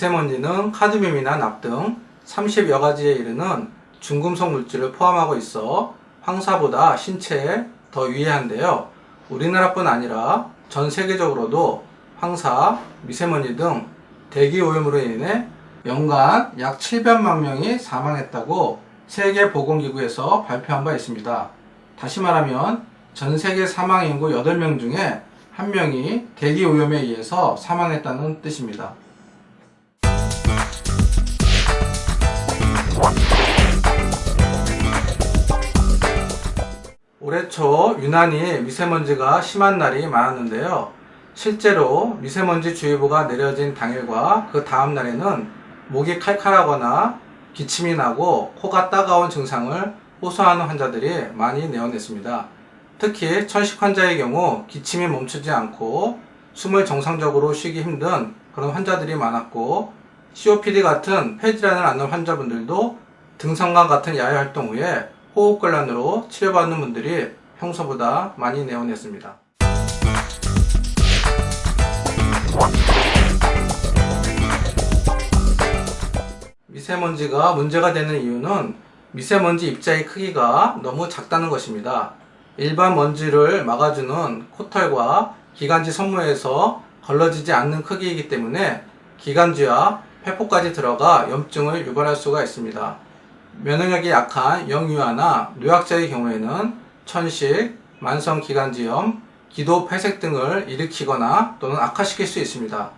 미세먼지는 카드뮴이나 납 등 30여 가지에 이르는 중금속 물질을 포함하고 있어 황사보다 신체에 더 유해한데요. 우리나라뿐 아니라 전 세계적으로도 황사, 미세먼지 등 대기 오염으로 인해 연간 약 700만 명이 사망했다고 세계보건기구에서 발표한 바 있습니다. 다시 말하면 전 세계 사망 인구 8명 중에 1명이 대기 오염에 의해서 사망했다는 뜻입니다. 올해 초 유난히 미세먼지가 심한 날이 많았는데요. 실제로 미세먼지 주의보가 내려진 당일과 그 다음 날에는 목이 칼칼하거나 기침이 나고 코가 따가운 증상을 호소하는 환자들이 많이 내원했습니다. 특히 천식 환자의 경우 기침이 멈추지 않고 숨을 정상적으로 쉬기 힘든 그런 환자들이 많았고 COPD 같은 폐질환을 앓는 환자분들도 등산과 같은 야외 활동 후에 호흡곤란으로 치료받는 분들이 평소보다 많이 내원했습니다. 미세먼지가 문제가 되는 이유는 미세먼지 입자의 크기가 너무 작다는 것입니다. 일반 먼지를 막아주는 코털과 기관지 섬무에서 걸러지지 않는 크기이기 때문에 기관지와 폐포까지 들어가 염증을 유발할 수가 있습니다. 면역력이 약한 영유아나 노약자의 경우에는 천식, 만성 기관지염, 기도 폐색 등을 일으키거나 또는 악화시킬 수 있습니다.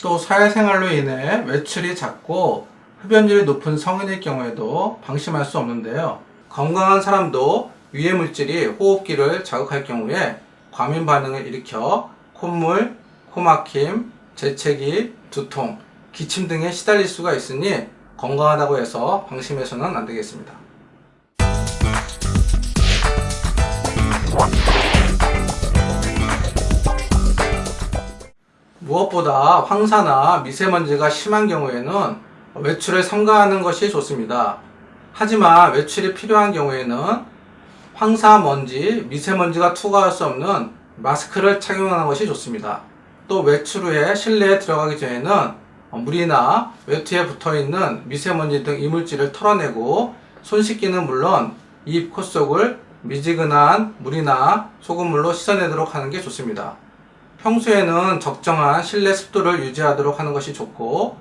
또 사회생활로 인해 외출이 작고 흡연율이 높은 성인의 경우에도 방심할 수 없는데요. 건강한 사람도 유해 물질이 호흡기를 자극할 경우에 과민 반응을 일으켜 콧물, 코막힘, 재채기, 두통, 기침 등에 시달릴 수가 있으니 건강하다고 해서 방심해서는 안 되겠습니다. 무엇보다 황사나 미세먼지가 심한 경우에는 외출을 삼가하는 것이 좋습니다. 하지만 외출이 필요한 경우에는 황사, 먼지, 미세먼지가 투과할 수 없는 마스크를 착용하는 것이 좋습니다. 또 외출 후에 실내에 들어가기 전에는 물이나 외투에 붙어 있는 미세먼지 등 이물질을 털어내고 손 씻기는 물론 입, 코 속을 미지근한 물이나 소금물로 씻어내도록 하는 게 좋습니다. 평소에는 적정한 실내 습도를 유지하도록 하는 것이 좋고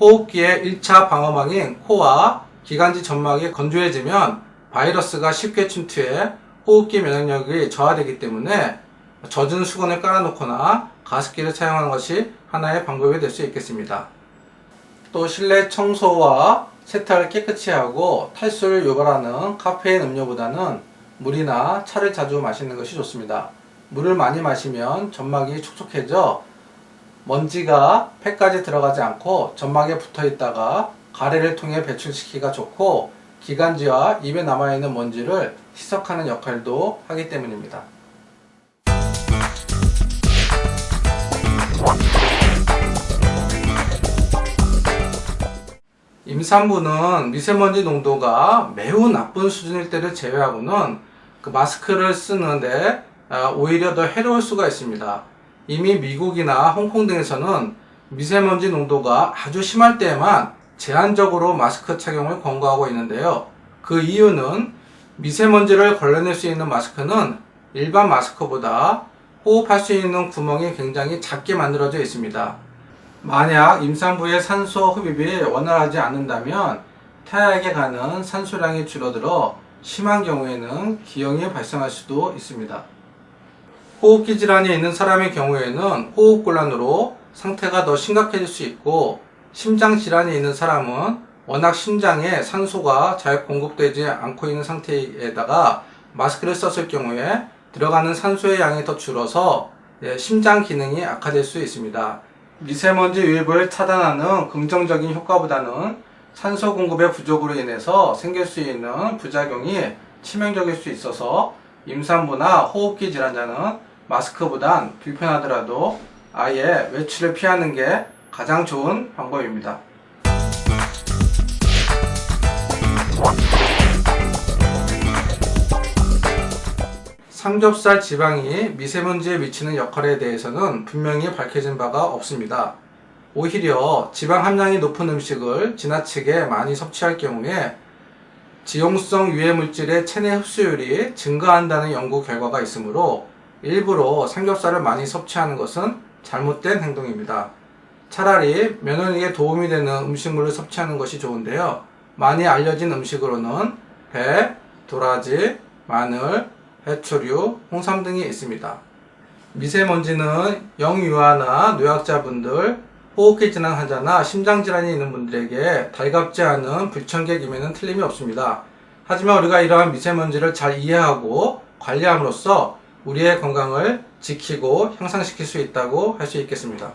호흡기의 1차 방어망인 코와 기관지 점막이 건조해지면 바이러스가 쉽게 침투해 호흡기 면역력이 저하되기 때문에 젖은 수건을 깔아놓거나 가습기를 사용하는 것이 하나의 방법이 될 수 있겠습니다. 또 실내 청소와 세탁을 깨끗이 하고 탈수를 유발하는 카페인 음료보다는 물이나 차를 자주 마시는 것이 좋습니다. 물을 많이 마시면 점막이 촉촉해져 먼지가 폐까지 들어가지 않고 점막에 붙어 있다가 가래를 통해 배출시키기가 좋고 기관지와 입에 남아있는 먼지를 희석하는 역할도 하기 때문입니다. 임산부는 미세먼지 농도가 매우 나쁜 수준일 때를 제외하고는 그 마스크를 쓰는데 아, 오히려 더 해로울 수가 있습니다. 이미 미국이나 홍콩 등에서는 미세먼지 농도가 아주 심할 때에만 제한적으로 마스크 착용을 권고하고 있는데요. 그 이유는 미세먼지를 걸러낼 수 있는 마스크는 일반 마스크보다 호흡할 수 있는 구멍이 굉장히 작게 만들어져 있습니다. 만약 임산부의 산소 흡입이 원활하지 않는다면 태아에게 가는 산소량이 줄어들어 심한 경우에는 기형이 발생할 수도 있습니다. 호흡기 질환이 있는 사람의 경우에는 호흡곤란으로 상태가 더 심각해질 수 있고 심장 질환이 있는 사람은 워낙 심장에 산소가 잘 공급되지 않고 있는 상태에다가 마스크를 썼을 경우에 들어가는 산소의 양이 더 줄어서 예, 심장 기능이 악화될 수 있습니다. 미세먼지 유입을 차단하는 긍정적인 효과보다는 산소 공급의 부족으로 인해서 생길 수 있는 부작용이 치명적일 수 있어서 임산부나 호흡기 질환자는 마스크보단 불편하더라도 아예 외출을 피하는 게 가장 좋은 방법입니다. 삼겹살 지방이 미세먼지에 미치는 역할에 대해서는 분명히 밝혀진 바가 없습니다. 오히려 지방 함량이 높은 음식을 지나치게 많이 섭취할 경우에 지용성 유해 물질의 체내 흡수율이 증가한다는 연구 결과가 있으므로 일부러 삼겹살을 많이 섭취하는 것은 잘못된 행동입니다. 차라리 면역력에 도움이 되는 음식물을 섭취하는 것이 좋은데요. 많이 알려진 음식으로는 배, 도라지, 마늘, 해초류, 홍삼 등이 있습니다. 미세먼지는 영유아나 노약자분들, 호흡기 질환 환자나 심장 질환이 있는 분들에게 달갑지 않은 불청객임에는 틀림이 없습니다. 하지만 우리가 이러한 미세먼지를 잘 이해하고 관리함으로써 우리의 건강을 지키고 향상시킬 수 있다고 할 수 있겠습니다.